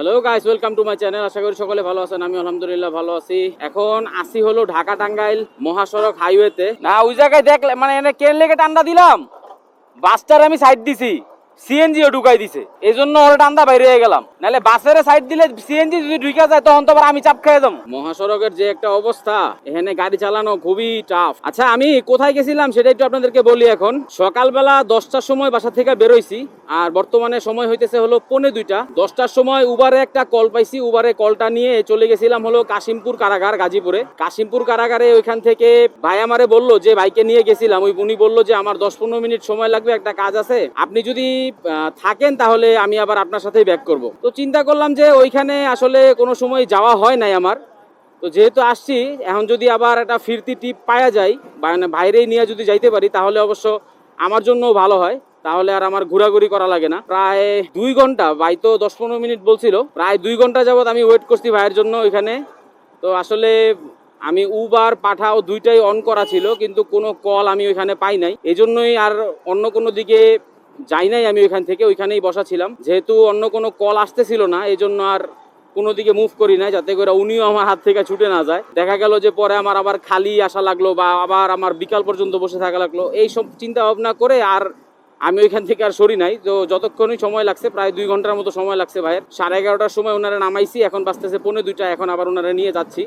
Hello guys welcome to my channel আশা করি সকলে ভালো আছেন, আমি আলহামদুলিল্লাহ ভালো আছি। এখন আসি হলো ঢাকা টাঙ্গাইল মহাসড়ক হাইওয়েতে না, ওই জায়গায় দেখলে মানে এনে কেন লেগে টান্ডা দিলাম? বাসটার আমি সাইড দিছি। সিএনজিও ঢুকাই দিছে। এই জন্য ওর টান্দা বাইরে হয়ে গেলাম। নাহলে বাসের সাইড দিলে সিএনজি যদি ঢুকে যায়, তখন তো আমি চাপ খেয়ে যাব। মহাসড়কের যে একটা অবস্থা, এখানে গাড়ি চালানো খুবই টাফ আচ্ছা আমি কোথায় গেছিলাম সেটা একটু আপনাদেরকে বলি এখন। সকালবেলা দশটার সময় বাসা থেকে বেরোইছি, আর বর্তমানে সময় হইতেছে হলো পৌনে দুইটা। দশটার সময় উবারে একটা কল পাইছি। উবারে কলটা নিয়ে চলে গেছিলাম হলো কাশিমপুর কারাগার, গাজীপুরে। কাশিমপুর কারাগারে ওইখান থেকে ভাই আমারে বলল যে, ভাইকে নিয়ে গেছিলাম। ওই উনি বলল যে, আমার দশ পনেরো মিনিট সময় লাগবে, একটা কাজ আছে। আপনি যদি থাকেন, তাহলে আমি আবার আপনার সাথেই ব্যাক করব। তো চিন্তা করলাম যে ওইখানে আসলে কোনো সময় যাওয়া হয় নাই আমার। তো যেহেতু আসছি, এখন যদি আবার একটা ফিরতি টিপ পাওয়া যায় মানে বাইরেই নিয়ে যদি যাইতে পারি, তাহলে অবশ্য আমার জন্য ভালো হয়। তাহলে আর আমার ঘোরাঘুরি করা লাগে না। প্রায় দুই ঘণ্টা, ভাই তো দশ পনেরো মিনিট বলছিল, প্রায় দুই ঘণ্টা যাবত আমি ওয়েট করছি ভাইয়ের জন্য ওইখানে। তো আসলে আমি উবার পাঠাও দুইটাই অন করা ছিল, কিন্তু কোনো কল আমি ওইখানে পাই নাই। এই জন্যই আর অন্য কোনো দিকে যাই নাই আমি ওইখান থেকে, ওইখানেই বসা ছিলাম। যেহেতু অন্য কোনো কল আসতেছিল না এই জন্য আর কোনো দিকে মুভ করি না যাতে করে উনিও আমার হাত থেকে ছুটে না যায়। দেখা গেল যে পরে আমার আবার খালি আসা লাগল বা আবার আমার বিকাল পর্যন্ত বসে থাকা লাগল এই সব চিন্তা ভাবনা করে আর আমি ওইখান থেকে আর সরি নাই। তো যতক্ষণই সময় লাগছে, প্রায় দুই ঘণ্টার মতো সময় লাগছে ভাইয়ের। সাড়ে এগারোটার সময় ওনারা নামাইছি, এখন বাঁচতেছে পৌনে দুইটা, এখন আবার ওনারা নিয়ে যাচ্ছি।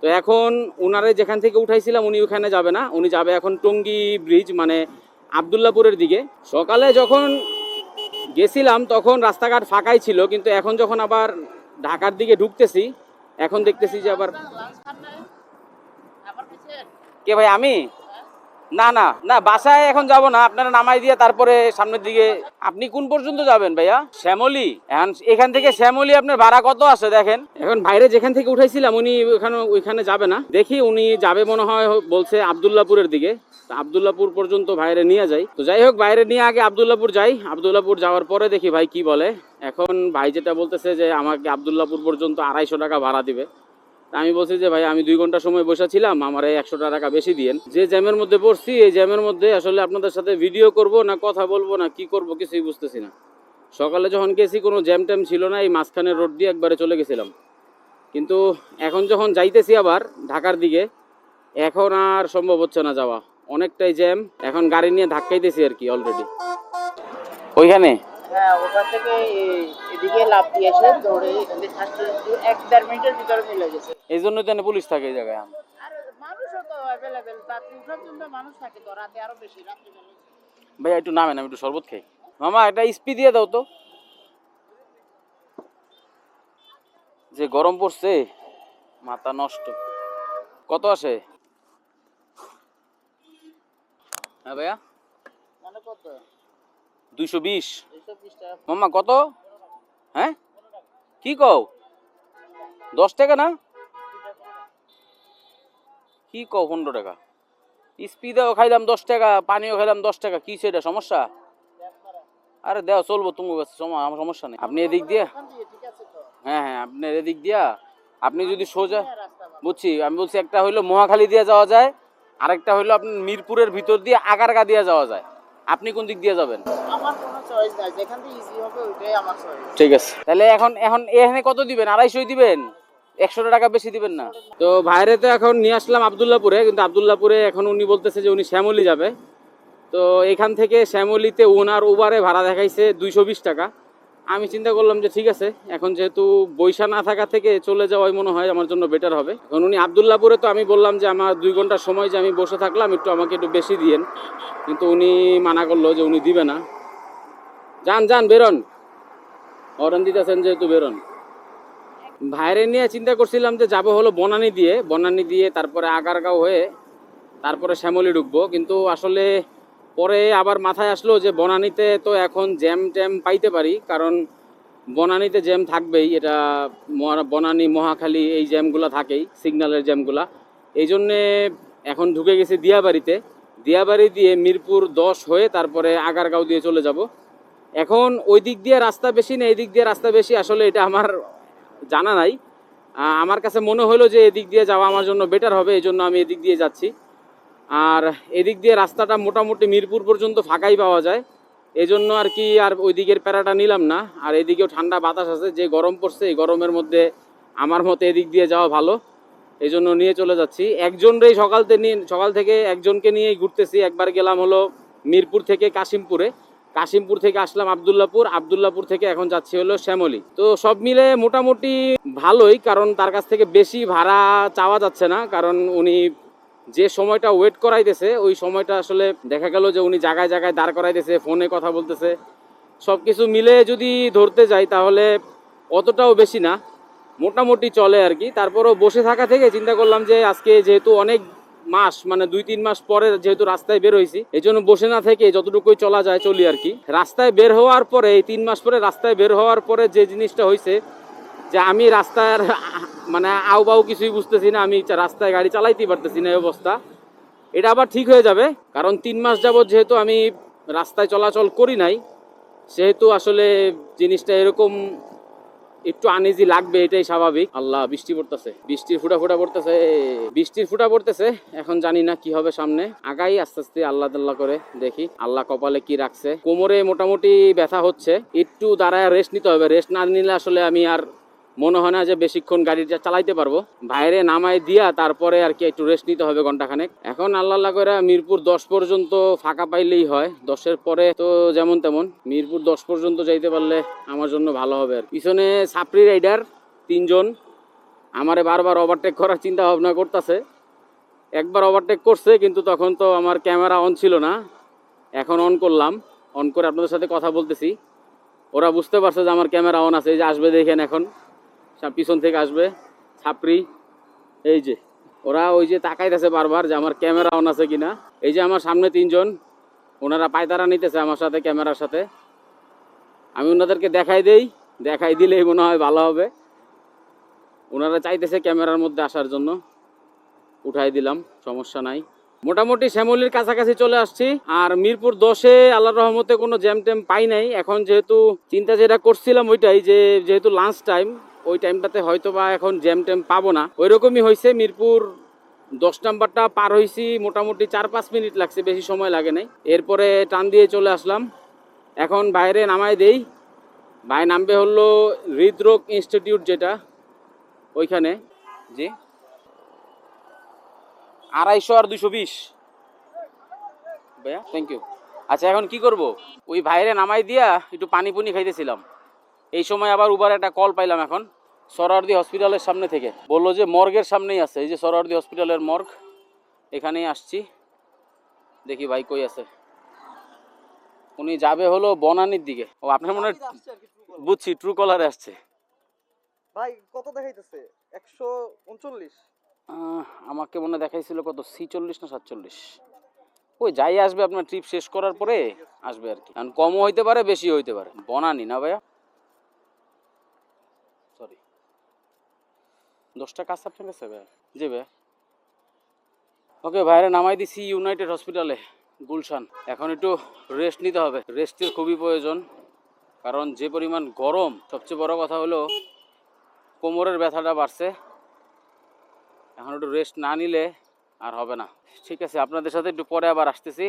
তো এখন ওনারে যেখান থেকে উঠাইছিলাম, উনি ওখানে যাবে না। উনি যাবে এখন টঙ্গী ব্রিজ মানে আবদুল্লাপুরের দিকে। সকালে যখন গেছিলাম তখন রাস্তাঘাট ফাঁকাই ছিল কিন্তু এখন যখন আবার ঢাকার দিকে ঢুকতেছি এখন দেখতেছি যে আবার কে ভাই আমি? না না না, বাসায় এখন যাব না, আপনারা নামাই দিয়ে তারপরে সামনের দিকে আপনি কোন পর্যন্ত যাবেন ভাইয়া? শ্যামলি। এখন এখান থেকে শ্যামলি আপনার ভাড়া কত আছে দেখেন? এখন বাইরে যেখান থেকে উঠাইছিলাম, উনি ওখানে ওইখানে যাবে না। দেখি উনি যাবে মনে হয় বলছে আবদুল্লাপুরের দিকে। আবদুল্লাপুর পর্যন্ত বাইরে নিয়ে যাই। তো যাই হোক, বাইরে নিয়ে আগে আবদুল্লাপুর যাই। আবদুল্লাপুর যাওয়ার পরে দেখি ভাই কি বলে। এখন ভাই যেটা বলতেছে যে আমাকে আবদুল্লাপুর পর্যন্ত আড়াইশো টাকা ভাড়া দিবে। আমি বলছি যে, ভাই, আমি দুই ঘণ্টা সময় বসেছিলাম আমার এই একশো টাকা বেশি দিয়েন। যে জ্যামের মধ্যে পড়ছি, এই জ্যামের মধ্যে আসলে আপনাদের সাথে ভিডিও করব না কথা বলব না, কি করব কিছুই বুঝতেছি না। সকালে যখন গেছি, কোনো জ্যাম ট্যাম ছিল না, এই মাঝখানের রোড দিয়ে একবারে চলে গেছিলাম। কিন্তু এখন যখন যাইতেছি আবার ঢাকার দিকে, এখন আর সম্ভব হচ্ছে না যাওয়া। অনেকটাই জ্যাম, এখন গাড়ি নিয়ে ধাক্কাইতেছি আর কি অলরেডি ওইখানে? হ্যাঁ থেকে এদিকে লাভ দিয়ে এসে দৌড়ে এখান থেকে ফার্স্ট এক দেড় মিনিটের ভিতরে মিলে গেছে। এই জন্যই তো পুলিশ থাকে এই জায়গায় আর মানুষও তো অ্যাভেলেবেল রাত্রি উঠার জন্য মানুষ থাকে তো রাতে আরও বেশি রাত্রি ভাই একটু নামেন আমি একটু শরবত খাই। মামা একটা স্পি দিয়ে দাও তো। যে গরম পড়ছে মাথা নষ্ট। কত আসে? হ্যাঁ ভাইয়া? মানে দুইশো বিশ। মামা কত? হ্যাঁ? কি কও? দশ টাকা না? কি কও পনেরো টাকা? স্পিদেও খাইলাম দশ টাকা পানিও খাইলাম দশ টাকা কি সেটা সমস্যা? আরে দেও চলবো তুমি আমার সমস্যা নেই। আপনি এদিক দিয়ে? হ্যাঁ হ্যাঁ আপনার এদিক দিয়া। আপনি যদি সোজা। বুঝছি আমি বলছি একটা হইল মহাখালী দিয়ে যাওয়া যায় আরেকটা হইল আপনি মিরপুরের ভিতর দিয়ে আগারগা দিয়ে যাওয়া যায়। আপনি কোন দিক দিয়ে যাবেন? ঠিক আছে। তাহলে এখন এখন এখানে কত দিবেন? আড়াইশোই দিবেন? একশো টাকা বেশি দিবেন না। তো ভাইরে তো এখন নিয়ে আসলাম আবদুল্লাপুরে, কিন্তু আবদুল্লাপুরে এখন উনি বলতেছে যে উনি শ্যামলি যাবে। তো এখান থেকে শ্যামলিতে ওনার উবারে ভাড়া দেখাইছে দুইশো বিশ টাকা। আমি চিন্তা করলাম যে ঠিক আছে, এখন যেহেতু বৈশা না থাকা থেকে চলে যাওয়াই মনে হয় আমার জন্য বেটার হবে। এখন উনি আবদুল্লাপুরে তো আমি বললাম যে আমার দুই ঘণ্টার সময় যে আমি বসে থাকলাম, একটু আমাকে একটু বেশি দিয়েন। কিন্তু উনি মানা করল যে উনি দিবে না। যান যান, বেরোন। অরেন দিতেছেন যেহেতু বেরোন। ভাইরে নিয়ে চিন্তা করছিলাম যে যাব হলো বনানি দিয়ে বনানি দিয়ে তারপরে আগারগাঁও হয়ে তারপরে শ্যামলি ঢুকবো। কিন্তু আসলে পরে আবার মাথায় আসলো যে বনানিতে তো এখন জ্যাম ট্যাম পাইতে পারি, কারণ বনানিতে জ্যাম থাকবেই। এটা বনানি, মহাখালী এই জ্যামগুলো থাকেই, সিগন্যালের জ্যামগুলা। এই জন্যে এখন ঢুকে গেছি দিয়াবাড়িতে। দিয়াবাড়ি দিয়ে মিরপুর দশ হয়ে তারপরে আগারগাঁও দিয়ে চলে যাব। এখন ওই দিক দিয়ে রাস্তা বেশি না এই দিক দিয়ে রাস্তা বেশি। আসলে এটা আমার জানা নাই। আমার কাছে মনে হলো যে এদিক দিয়ে যাওয়া আমার জন্য বেটার হবে, এই জন্য আমি এদিক দিয়ে যাচ্ছি। আর এদিক দিয়ে রাস্তাটা মোটামুটি মিরপুর পর্যন্ত ফাঁকাই পাওয়া যায়। এই জন্য আর কি আর ওই দিকের প্যারাটা নিলাম না। আর এদিকেও ঠান্ডা বাতাস আছে, যে গরম পড়ছে, এই গরমের মধ্যে আমার মতে এদিক দিয়ে যাওয়া ভালো। এই জন্য নিয়ে চলে যাচ্ছি। একজনরেই সকাল থেকে সকাল থেকে একজনকে নিয়েই ঘুরতেছি। একবার গেলাম হলো মিরপুর থেকে কাশিমপুরে। কাশিমপুর থেকে আসলাম আবদুল্লাপুর। আবদুল্লাপুর থেকে এখন যাচ্ছি হলো শ্যামলী। তো সব মিলে মোটামুটি ভালোই, কারণ তার কাছ থেকে বেশি ভাড়া চাওয়া যাচ্ছে না, কারণ উনি যে সময়টা ওয়েট করাইতেছে, ওই সময়টা আসলে দেখা গেল যে উনি জায়গায় জায়গায় দাঁড় করাইতেছে ফোনে কথা বলতেছে। সব কিছু মিলে যদি ধরতে যাই তাহলে অতটাও বেশি না, মোটামুটি চলে আর কি। তারপরও বসে থাকা থেকে চিন্তা করলাম যে আজকে যেহেতু অনেক মাস মানে দুই, তিন মাস পরে যেহেতু রাস্তায় বের হয়েছি এই জন্য বসে না থেকে যতটুকুই চলা যায় চলি আর কি। রাস্তায় বের হওয়ার পরে, এই তিন মাস পরে রাস্তায় বের হওয়ার পরে যে জিনিসটা হয়েছে, যে আমি রাস্তার মানে আউ বাউ কিছুই বুঝতেছি না, আমি রাস্তায় গাড়ি চালাইতেই পারতেছি না এই অবস্থা। এটা আবার ঠিক হয়ে যাবে, কারণ তিন মাস যাবৎ যেহেতু আমি রাস্তায় চলাচল করি নাই, সেহেতু আসলে জিনিসটা এরকম একটু আনইজি লাগবে, এটাই স্বাভাবিক। আল্লাহ, বৃষ্টি পড়তেছে। বৃষ্টির ফুটা ফুটা পড়তেছে বৃষ্টির ফুটা পড়তেছে। এখন জানি না কি হবে সামনে। আগাই আস্তে আস্তে আল্লাহ তাল্লাহ করে দেখি, আল্লাহ কপালে কি রাখছে। কোমরে মোটামুটি ব্যথা হচ্ছে। একটু দাঁড়ায় রেস্ট নিতে হবে। রেস্ট না নিলে আসলে আমি আর মনে হয় না যে বেশিক্ষণ গাড়িটা চালাইতে পারব। বাইরে নামাই দিয়া তারপরে আর কি একটু রেস্ট নিতে হবে ঘন্টাখানেক। এখন আল্লাহ আল্লাহ করে মিরপুর দশ পর্যন্ত ফাঁকা পাইলেই হয়। দশের পরে তো যেমন তেমন, মিরপুর দশ পর্যন্ত যাইতে পারলে আমার জন্য ভালো হবে আর পিছনে সাপরি রাইডার তিনজন, আমারে বারবার ওভারটেক করার চিন্তা ভাবনা করতেছে। একবার ওভারটেক করছে, কিন্তু তখন তো আমার ক্যামেরা অন ছিল না। এখন অন করলাম। অন করে আপনাদের সাথে কথা বলতেছি। ওরা বুঝতে পারছে যে আমার ক্যামেরা অন আছে যে আসবে দেখেন এখন। পিছন থেকে আসবে ছাপরি এই যে, ওরা ওই যে তাকাইতেছে বারবার যে আমার ক্যামেরা অন আছে কিনা। এই যে আমার সামনে তিনজন, ওনারা পায়তারা নিতেছে আমার সাথে, ক্যামেরার সাথে। আমি ওনাদেরকে দেখাই দেই, দেখাই দিলেই মনে হয় ভালো হবে। ওনারা চাইতেছে ক্যামেরার মধ্যে আসার জন্য। উঠাই দিলাম, সমস্যা নাই। মোটামুটি শ্যামলির কাছাকাছি চলে আসছি, আর মিরপুর দশে আল্লাহ রহমতে কোনো জ্যাম ট্যাম পাই নাই। এখন যেহেতু চিন্তা যেটা করছিলাম ওইটাই যে, যেহেতু লাঞ্চ টাইম ওই টাইমটাতে হয়তো বা এখন জ্যাম ট্যাম পাবো না। ওই রকমই হয়েছে মিরপুর দশ নাম্বারটা পার হয়েছি মোটামুটি চার পাঁচ মিনিট লাগছে, বেশি সময় লাগে নাই। এরপরে টান দিয়ে চলে আসলাম। এখন বাইরে নামাই দেই। ভাই নামবে হলো হৃদরোগ ইনস্টিটিউট যেটা, ওইখানে। জি। আড়াইশো আর দুশো বিশ। ভাইয়া থ্যাংক ইউ আচ্ছা এখন কি করব? ওই ভাইরে নামাই দিয়া একটু পানি পুনি খাইতেছিলাম। এই সময় আবার উবার একটা কল পাইলাম এখন। সরারদি হসপিটালের সামনে থেকে। বলল যে মর্গের সামনেই আছে। এই যে সরারদি হসপিটালের মর্গ এখানেই আসছি। দেখি ভাই কই আছে। উনি যাবে হলো বনানির দিকে। ও আপনার মনে বুঝছি ট্রু কলারে আসছে। ভাই কত দেখাইতেছে? একশো উনচল্লিশ? আমাকে মনে দেখাইছিল কত ছিচল্লিশ না সাতচল্লিশ? ওই যাই আসবে আপনার ট্রিপ শেষ করার পরে আসবে আর কি। কারণ কমও হইতে পারে বেশি হইতে পারে। বনানি না ভাইয়া সরি দশটা কাজ আপনার কাছে ভাইয়া জি ভাইয়া ওকে ভাইরা নামাই দিছি ইউনাইটেড হসপিটালে, গুলশান। এখন একটু রেস্ট নিতে হবে। রেস্টের খুবই প্রয়োজন, কারণ যে পরিমাণ গরম, সবচেয়ে বড় কথা হলো কোমরের ব্যথাটা বাড়ছে। এখন একটু রেস্ট না নিলে আর হবে না। ঠিক আছে, আপনাদের সাথে একটু পরে আবার আসতেছি।